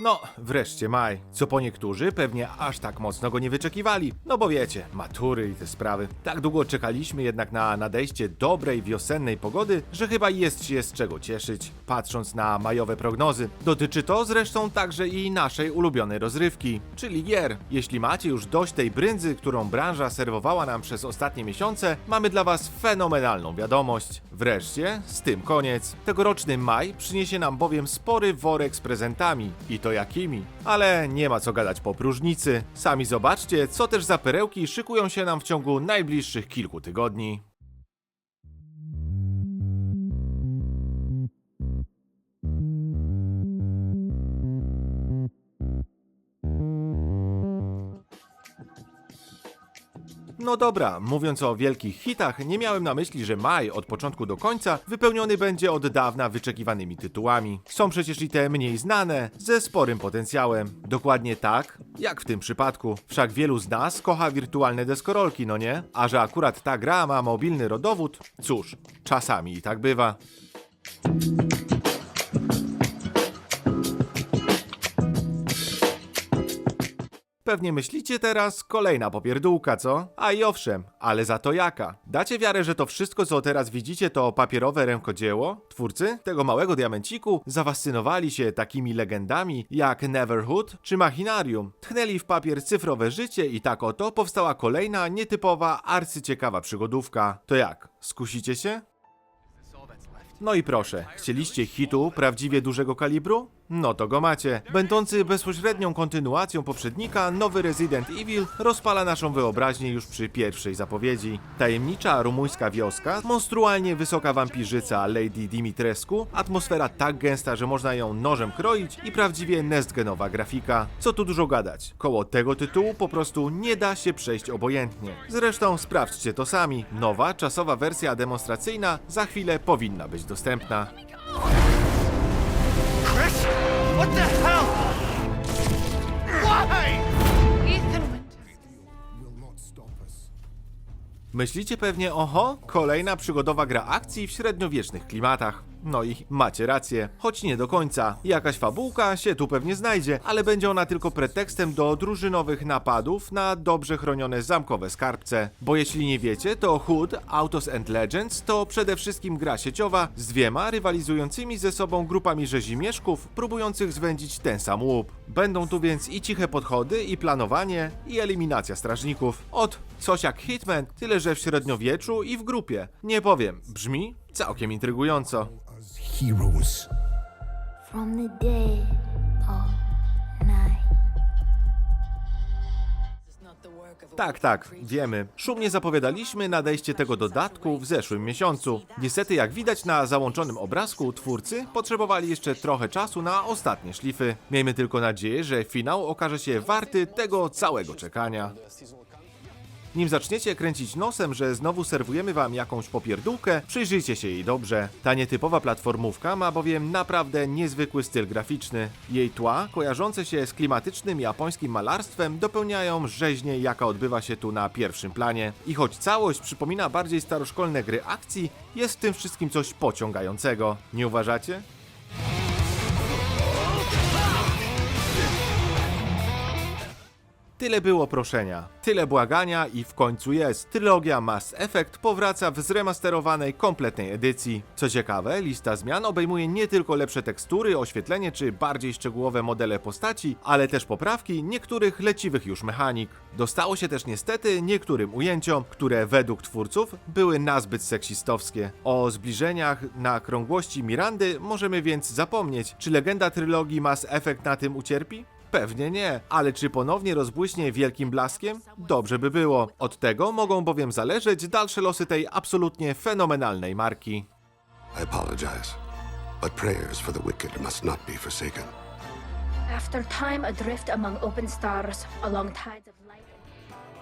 No, wreszcie maj. Co po niektórzy pewnie aż tak mocno go nie wyczekiwali. No bo wiecie, matury i te sprawy. Tak długo czekaliśmy jednak na nadejście dobrej wiosennej pogody, że chyba jest się z czego cieszyć, patrząc na majowe prognozy. Dotyczy to zresztą także i naszej ulubionej rozrywki, czyli gier. Jeśli macie już dość tej brędzy, którą branża serwowała nam przez ostatnie miesiące, mamy dla was fenomenalną wiadomość. Wreszcie, z tym koniec. Tegoroczny maj przyniesie nam bowiem spory worek z prezentami. I to jakimi? Ale nie ma co gadać po próżnicy. Sami zobaczcie, co też za perełki szykują się nam w ciągu najbliższych kilku tygodni. No dobra, mówiąc o wielkich hitach, nie miałem na myśli, że maj od początku do końca wypełniony będzie od dawna wyczekiwanymi tytułami. Są przecież i te mniej znane, ze sporym potencjałem. Dokładnie tak, jak w tym przypadku. Wszak wielu z nas kocha wirtualne deskorolki, no nie? A że akurat ta gra ma mobilny rodowód, cóż, czasami i tak bywa. Pewnie myślicie teraz, kolejna popierdółka, co? A i owszem, ale za to jaka? Dacie wiarę, że to wszystko, co teraz widzicie, to papierowe rękodzieło? Twórcy tego małego diamenciku zafascynowali się takimi legendami jak Neverhood czy Machinarium. Tchnęli w papier cyfrowe życie i tak oto powstała kolejna, nietypowa, arcyciekawa przygodówka. To jak? Skusicie się? No i proszę, chcieliście hitu prawdziwie dużego kalibru? No to go macie. Będący bezpośrednią kontynuacją poprzednika, nowy Resident Evil rozpala naszą wyobraźnię już przy pierwszej zapowiedzi. Tajemnicza rumuńska wioska, monstrualnie wysoka wampirzyca Lady Dimitrescu, atmosfera tak gęsta, że można ją nożem kroić i prawdziwie nestgenowa grafika. Co tu dużo gadać, koło tego tytułu po prostu nie da się przejść obojętnie. Zresztą sprawdźcie to sami, nowa, czasowa wersja demonstracyjna za chwilę powinna być dostępna. What the hell? Why? Ethan Winters. Myślicie pewnie, oho, kolejna przygodowa gra akcji w średniowiecznych klimatach. No i macie rację, choć nie do końca. Jakaś fabułka się tu pewnie znajdzie, ale będzie ona tylko pretekstem do drużynowych napadów na dobrze chronione zamkowe skarbce. Bo jeśli nie wiecie, to Hood, Autos and Legends to przede wszystkim gra sieciowa z dwiema rywalizującymi ze sobą grupami rzezimieszków, próbujących zwędzić ten sam łup. Będą tu więc i ciche podchody, i planowanie, i eliminacja strażników. Od coś jak Hitman, tyle że w średniowieczu i w grupie. Nie powiem, brzmi całkiem intrygująco. as heroes. From the dead all night. Tak, tak, wiemy. Szumnie zapowiadaliśmy nadejście tego dodatku w zeszłym miesiącu. Niestety, jak widać na załączonym obrazku, twórcy potrzebowali jeszcze trochę czasu na ostatnie szlify. Miejmy tylko nadzieję, że finał okaże się warty tego całego czekania. Nim zaczniecie kręcić nosem, że znowu serwujemy wam jakąś popierdółkę, przyjrzyjcie się jej dobrze. Ta nietypowa platformówka ma bowiem naprawdę niezwykły styl graficzny. Jej tła, kojarzące się z klimatycznym japońskim malarstwem, dopełniają rzeźnię, jaka odbywa się tu na pierwszym planie. I choć całość przypomina bardziej staroszkolne gry akcji, jest w tym wszystkim coś pociągającego. Nie uważacie? Tyle było proszenia, tyle błagania i w końcu jest. Trylogia Mass Effect powraca w zremasterowanej, kompletnej edycji. Co ciekawe, lista zmian obejmuje nie tylko lepsze tekstury, oświetlenie czy bardziej szczegółowe modele postaci, ale też poprawki niektórych leciwych już mechanik. Dostało się też niestety niektórym ujęciom, które według twórców były nazbyt seksistowskie. O zbliżeniach na krągłości Mirandy możemy więc zapomnieć. Czy legenda trylogii Mass Effect na tym ucierpi? Pewnie nie, ale czy ponownie rozbłyśnie wielkim blaskiem? Dobrze by było. Od tego mogą bowiem zależeć dalsze losy tej absolutnie fenomenalnej marki. I apologize, but prayers for the wicked must not be forsaken. After time adrift among open stars, along tides of.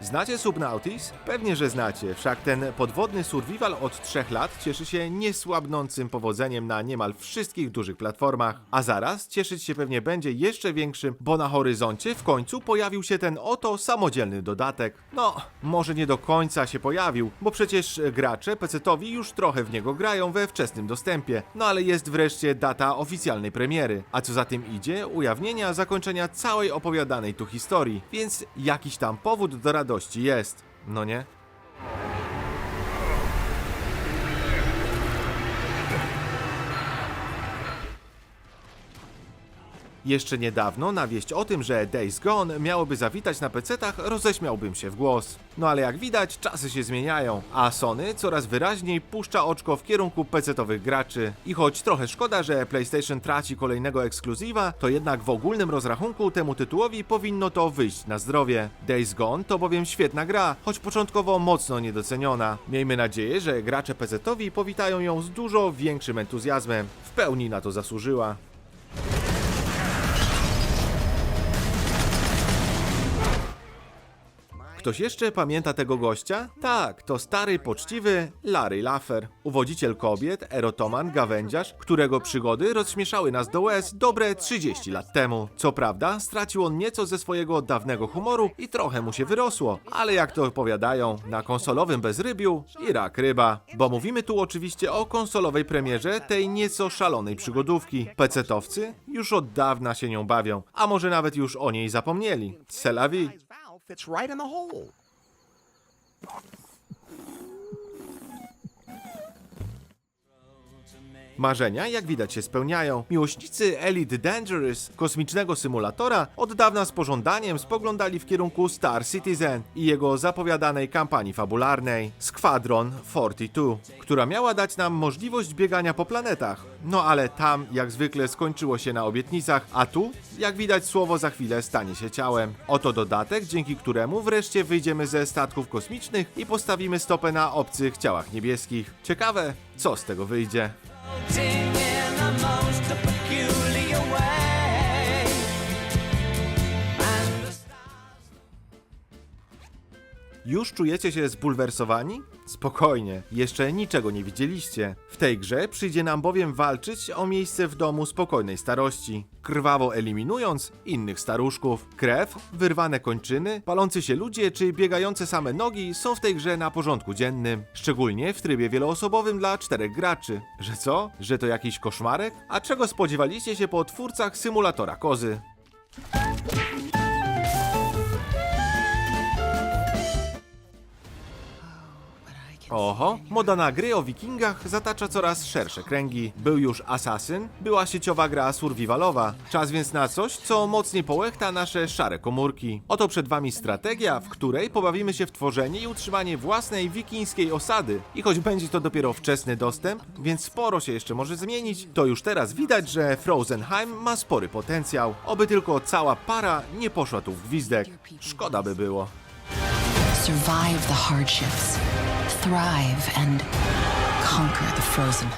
Znacie Subnautis? Pewnie, że znacie, wszak ten podwodny survival od trzech lat cieszy się niesłabnącym powodzeniem na niemal wszystkich dużych platformach, a zaraz cieszyć się pewnie będzie jeszcze większym, bo na horyzoncie w końcu pojawił się ten oto samodzielny dodatek. No, może nie do końca się pojawił, bo przecież gracze PC-towi już trochę w niego grają we wczesnym dostępie, no ale jest wreszcie data oficjalnej premiery, a co za tym idzie, ujawnienia zakończenia całej opowiadanej tu historii, więc jakiś tam powód do radości jest, no nie? Jeszcze niedawno na wieść o tym, że Days Gone miałoby zawitać na PC-tach, roześmiałbym się w głos. No ale jak widać, czasy się zmieniają, a Sony coraz wyraźniej puszcza oczko w kierunku PC-towych graczy. I choć trochę szkoda, że PlayStation traci kolejnego ekskluzywa, to jednak w ogólnym rozrachunku temu tytułowi powinno to wyjść na zdrowie. Days Gone to bowiem świetna gra, choć początkowo mocno niedoceniona. Miejmy nadzieję, że gracze PC-towi powitają ją z dużo większym entuzjazmem. W pełni na to zasłużyła. Ktoś jeszcze pamięta tego gościa? Tak, to stary, poczciwy Larry Laffer, uwodziciel kobiet, erotoman, gawędziarz, którego przygody rozśmieszały nas do łez dobre 30 lat temu. Co prawda, stracił on nieco ze swojego dawnego humoru i trochę mu się wyrosło, ale jak to opowiadają, na konsolowym bezrybiu i rak ryba. Bo mówimy tu oczywiście o konsolowej premierze tej nieco szalonej przygodówki. Pecetowcy już od dawna się nią bawią, a może nawet już o niej zapomnieli. C'est vie. Fits right in the hole. Marzenia, jak widać, się spełniają. Miłośnicy Elite Dangerous, kosmicznego symulatora, od dawna z pożądaniem spoglądali w kierunku Star Citizen i jego zapowiadanej kampanii fabularnej Squadron 42, która miała dać nam możliwość biegania po planetach. No ale tam, jak zwykle, skończyło się na obietnicach, a tu, jak widać, słowo za chwilę stanie się ciałem. Oto dodatek, dzięki któremu wreszcie wyjdziemy ze statków kosmicznych i postawimy stopę na obcych ciałach niebieskich. Ciekawe, co z tego wyjdzie. Melting. Już czujecie się zbulwersowani? Spokojnie, jeszcze niczego nie widzieliście. W tej grze przyjdzie nam bowiem walczyć o miejsce w domu spokojnej starości, krwawo eliminując innych staruszków. Krew, wyrwane kończyny, palący się ludzie czy biegające same nogi są w tej grze na porządku dziennym. Szczególnie w trybie wieloosobowym dla czterech graczy. Że co? Że to jakiś koszmarek? A czego spodziewaliście się po twórcach symulatora kozy? Oho, moda na gry o wikingach zatacza coraz szersze kręgi. Był już Assassin, była sieciowa gra survivalowa. Czas więc na coś, co mocniej połechta nasze szare komórki. Oto przed wami strategia, w której pobawimy się w tworzenie i utrzymanie własnej wikińskiej osady. I choć będzie to dopiero wczesny dostęp, więc sporo się jeszcze może zmienić, to już teraz widać, że Frozenheim ma spory potencjał. Oby tylko cała para nie poszła tu w gwizdek. Szkoda by było. survive the hardships, thrive, and conquer the frozen.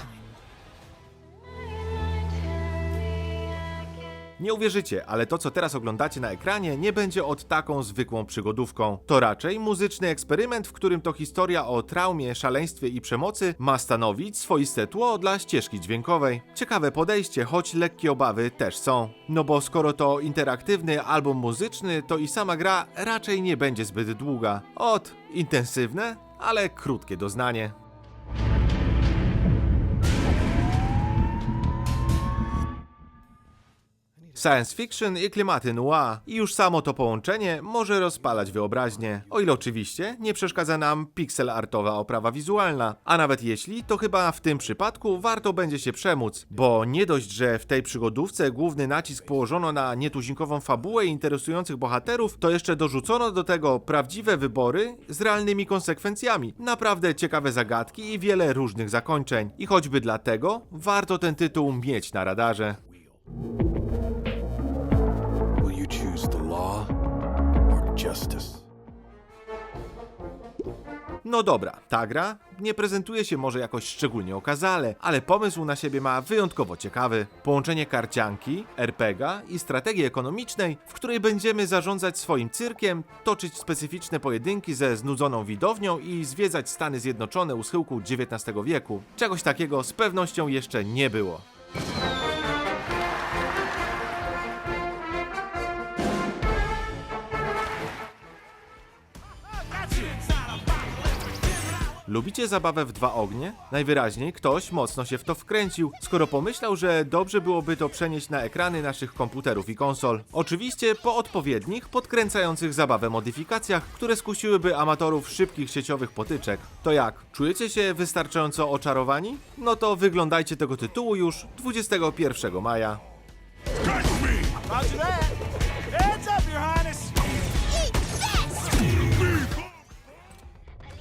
Nie uwierzycie, ale to co teraz oglądacie na ekranie nie będzie od taką zwykłą przygodówką. To raczej muzyczny eksperyment, w którym to historia o traumie, szaleństwie i przemocy ma stanowić swoiste tło dla ścieżki dźwiękowej. Ciekawe podejście, choć lekkie obawy też są. No bo skoro to interaktywny album muzyczny, to i sama gra raczej nie będzie zbyt długa. Ot, intensywne, ale krótkie doznanie. Science fiction i klimaty noir. I już samo to połączenie może rozpalać wyobraźnię. O ile oczywiście nie przeszkadza nam pixel artowa oprawa wizualna. A nawet jeśli, to chyba w tym przypadku warto będzie się przemóc. Bo nie dość, że w tej przygodówce główny nacisk położono na nietuzinkową fabułę interesujących bohaterów, to jeszcze dorzucono do tego prawdziwe wybory z realnymi konsekwencjami. Naprawdę ciekawe zagadki i wiele różnych zakończeń. I choćby dlatego warto ten tytuł mieć na radarze. Justice? No dobra, ta gra nie prezentuje się może jakoś szczególnie okazale, ale pomysł na siebie ma wyjątkowo ciekawy. Połączenie karcianki, RPGa i strategii ekonomicznej, w której będziemy zarządzać swoim cyrkiem, toczyć specyficzne pojedynki ze znudzoną widownią i zwiedzać Stany Zjednoczone u schyłku XIX wieku. Czegoś takiego z pewnością jeszcze nie było. Lubicie zabawę w dwa ognie? Najwyraźniej ktoś mocno się w to wkręcił, skoro pomyślał, że dobrze byłoby to przenieść na ekrany naszych komputerów i konsol. Oczywiście po odpowiednich, podkręcających zabawę modyfikacjach, które skusiłyby amatorów szybkich sieciowych potyczek. To jak? Czujecie się wystarczająco oczarowani? No to wyglądajcie tego tytułu już 21 maja. Roger that.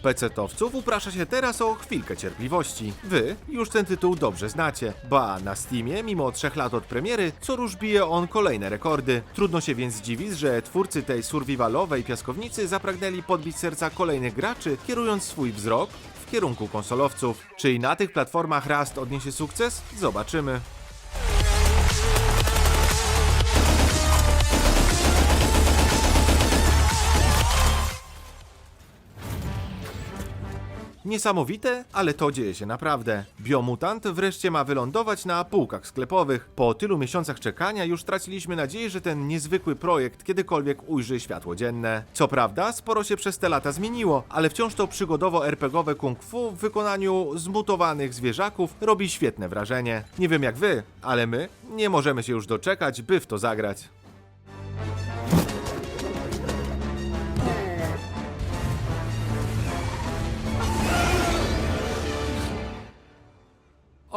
PC-towców uprasza się teraz o chwilkę cierpliwości. Wy już ten tytuł dobrze znacie. Ba, na Steamie, mimo trzech lat od premiery, co róż bije on kolejne rekordy. Trudno się więc zdziwić, że twórcy tej survivalowej piaskownicy zapragnęli podbić serca kolejnych graczy, kierując swój wzrok w kierunku konsolowców. Czy i na tych platformach Rust odniesie sukces? Zobaczymy. Niesamowite, ale to dzieje się naprawdę. Biomutant wreszcie ma wylądować na półkach sklepowych. Po tylu miesiącach czekania już traciliśmy nadzieję, że ten niezwykły projekt kiedykolwiek ujrzy światło dzienne. Co prawda, sporo się przez te lata zmieniło, ale wciąż to przygodowo-RPGowe kung fu w wykonaniu zmutowanych zwierzaków robi świetne wrażenie. Nie wiem jak wy, ale my nie możemy się już doczekać, by w to zagrać.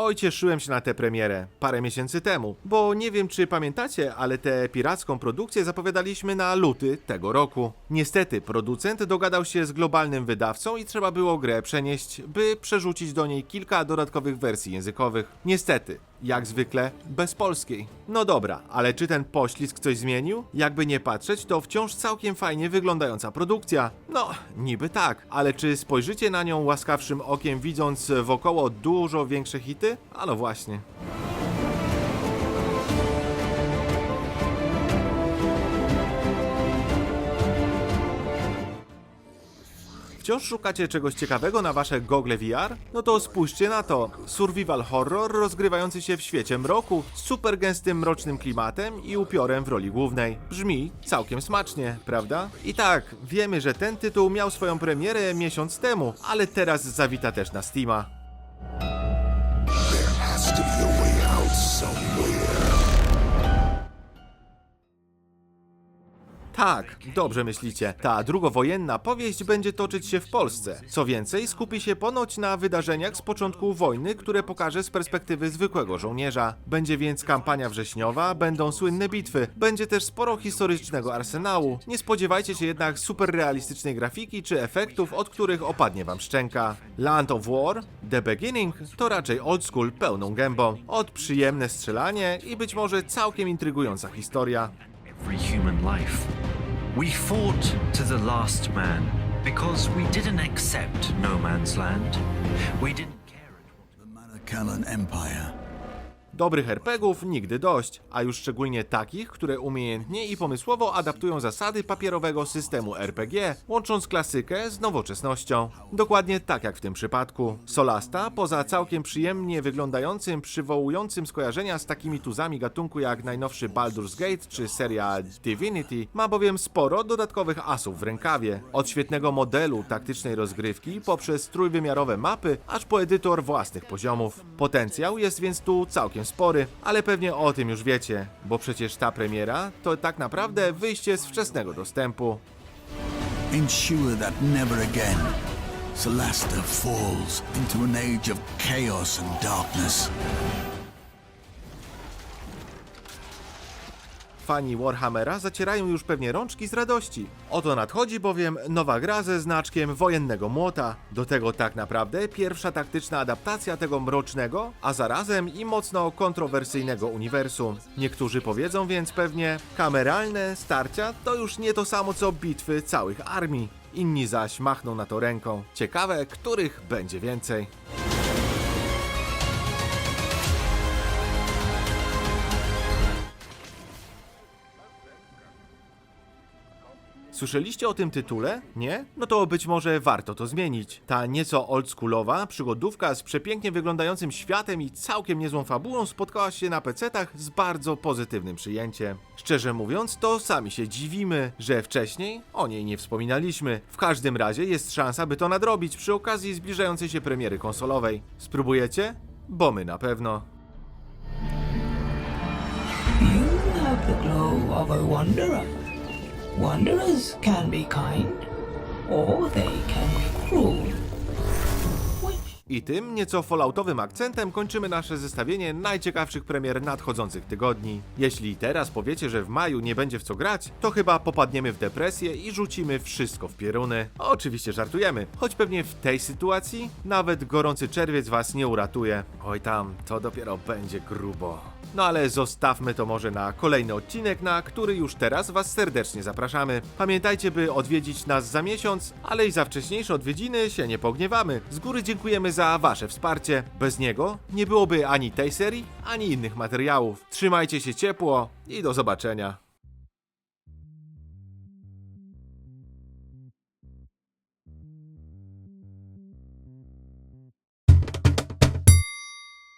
Oj, cieszyłem się na tę premierę parę miesięcy temu, bo nie wiem czy pamiętacie, ale tę piracką produkcję zapowiadaliśmy na luty tego roku. Niestety, producent dogadał się z globalnym wydawcą i trzeba było grę przenieść, by przerzucić do niej kilka dodatkowych wersji językowych. Niestety, jak zwykle, bez polskiej. No dobra, ale czy ten poślizg coś zmienił? Jakby nie patrzeć, to wciąż całkiem fajnie wyglądająca produkcja. No, niby tak, ale czy spojrzycie na nią łaskawszym okiem, widząc wokoło dużo większe hity? A no właśnie. Wciąż szukacie czegoś ciekawego na wasze gogle VR? No to spójrzcie na to. Survival horror rozgrywający się w świecie mroku, z super gęstym mrocznym klimatem i upiorem w roli głównej. Brzmi całkiem smacznie, prawda? I tak, wiemy, że ten tytuł miał swoją premierę miesiąc temu, ale teraz zawita też na Steama. Tak, dobrze myślicie. Ta drugowojenna powieść będzie toczyć się w Polsce. Co więcej, skupi się ponoć na wydarzeniach z początku wojny, które pokaże z perspektywy zwykłego żołnierza. Będzie więc kampania wrześniowa, będą słynne bitwy, będzie też sporo historycznego arsenału. Nie spodziewajcie się jednak super realistycznej grafiki czy efektów, od których opadnie wam szczęka. Land of War, The Beginning to raczej old school pełną gębą. Od przyjemne strzelanie i być może całkiem intrygująca historia. every human life. We fought to the last man because we didn't accept no man's land. We didn't care. The Manakalan Empire. Dobrych herpegów nigdy dość, a już szczególnie takich, które umiejętnie i pomysłowo adaptują zasady papierowego systemu RPG, łącząc klasykę z nowoczesnością. Dokładnie tak jak w tym przypadku. Solasta, poza całkiem przyjemnie wyglądającym, przywołującym skojarzenia z takimi tuzami gatunku jak najnowszy Baldur's Gate czy seria Divinity, ma bowiem sporo dodatkowych asów w rękawie. Od świetnego modelu taktycznej rozgrywki, poprzez trójwymiarowe mapy, aż po edytor własnych poziomów. Potencjał jest więc tu całkiem spory, ale pewnie o tym już wiecie, bo przecież ta premiera to tak naprawdę wyjście z wczesnego dostępu. Ensure that never again Celesta falls into an age of chaos and darkness. Fani Warhammera zacierają już pewnie rączki z radości. Oto nadchodzi bowiem nowa gra ze znaczkiem wojennego młota. Do tego tak naprawdę pierwsza taktyczna adaptacja tego mrocznego, a zarazem i mocno kontrowersyjnego uniwersum. Niektórzy powiedzą więc pewnie, kameralne starcia to już nie to samo co bitwy całych armii. inni zaś machną na to ręką. Ciekawe, których będzie więcej. Słyszeliście o tym tytule? Nie? No to być może warto to zmienić. Ta nieco oldschoolowa przygodówka z przepięknie wyglądającym światem i całkiem niezłą fabułą spotkała się na PC-tach z bardzo pozytywnym przyjęciem. Szczerze mówiąc, to sami się dziwimy, że wcześniej o niej nie wspominaliśmy. W każdym razie jest szansa, by to nadrobić przy okazji zbliżającej się premiery konsolowej. Spróbujecie? Bo my na pewno. You have the glow of a wanderer. Wanderers can be kind, or they can be cruel. I tym nieco falloutowym akcentem kończymy nasze zestawienie najciekawszych premier nadchodzących tygodni. Jeśli teraz powiecie, że w maju nie będzie w co grać, to chyba popadniemy w depresję i rzucimy wszystko w pieruny. Oczywiście żartujemy, choć pewnie w tej sytuacji nawet gorący czerwiec was nie uratuje. Oj tam, to dopiero będzie grubo. No ale zostawmy to może na kolejny odcinek, na który już teraz Was serdecznie zapraszamy. Pamiętajcie, by odwiedzić nas za miesiąc, ale i za wcześniejsze odwiedziny się nie pogniewamy. Z góry dziękujemy za Wasze wsparcie. Bez niego nie byłoby ani tej serii, ani innych materiałów. Trzymajcie się ciepło i do zobaczenia.